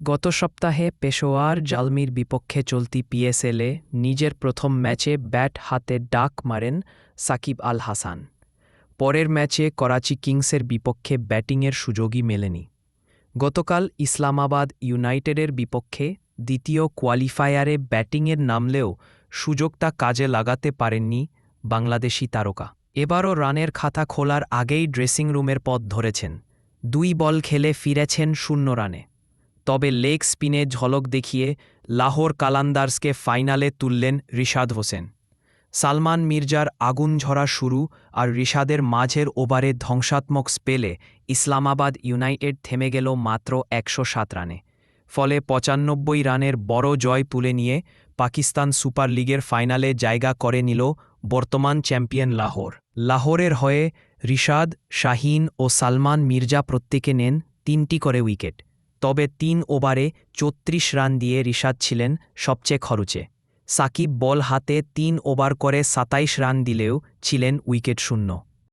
গত সপ্তাহে পেশোয়ার জালমির বিপক্ষে চলতি পিএসএলে নিজের প্রথম ম্যাচে ব্যাট হাতে ডাক মারেন সাকিব আল হাসান। পরের ম্যাচে করাচি কিংসের বিপক্ষে ব্যাটিংয়ের সুযোগই মেলেনি। গতকাল ইসলামাবাদ ইউনাইটেডের বিপক্ষে দ্বিতীয় কোয়ালিফায়ারে ব্যাটিংয়ের নামলেও সুযোগটা কাজে লাগাতে পারেননি বাংলাদেশি তারকা। এবারও রানের খাতা খোলার আগেই ড্রেসিং রুমের পথ ধরেছেন। দুই বল খেলে ফিরেছেন শূন্য রানে। তবে লেগ স্পিনে ঝলক দেখিয়ে লাহোর কালান্দার্সকে ফাইনালে তুললেন রিশাদ হোসেন। সালমান মির্জার আগুন ঝরা শুরু আর রিশাদের মাঝের ওভারে ধ্বংসাত্মক স্পেলে ইসলামাবাদ ইউনাইটেড থেমে গেল মাত্র একশো সাত রানে। ফলে পঁচানব্বই রানের বড় জয় তুলে নিয়ে পাকিস্তান সুপার লিগের ফাইনালে জায়গা করে নিল বর্তমান চ্যাম্পিয়ন লাহোর। লাহোরের হয়ে রিশাদ, শাহিন ও সালমান মির্জা প্রত্যেকে নেন তিনটি করে উইকেট। তবে তিন ওভারে চৌত্রিশ রান দিয়ে রিশাদ ছিলেন সবচেয়ে খরচে। সাকিব বল হাতে তিন ওভার করে সাতাইশ রান দিলেও ছিলেন উইকেট শূন্য।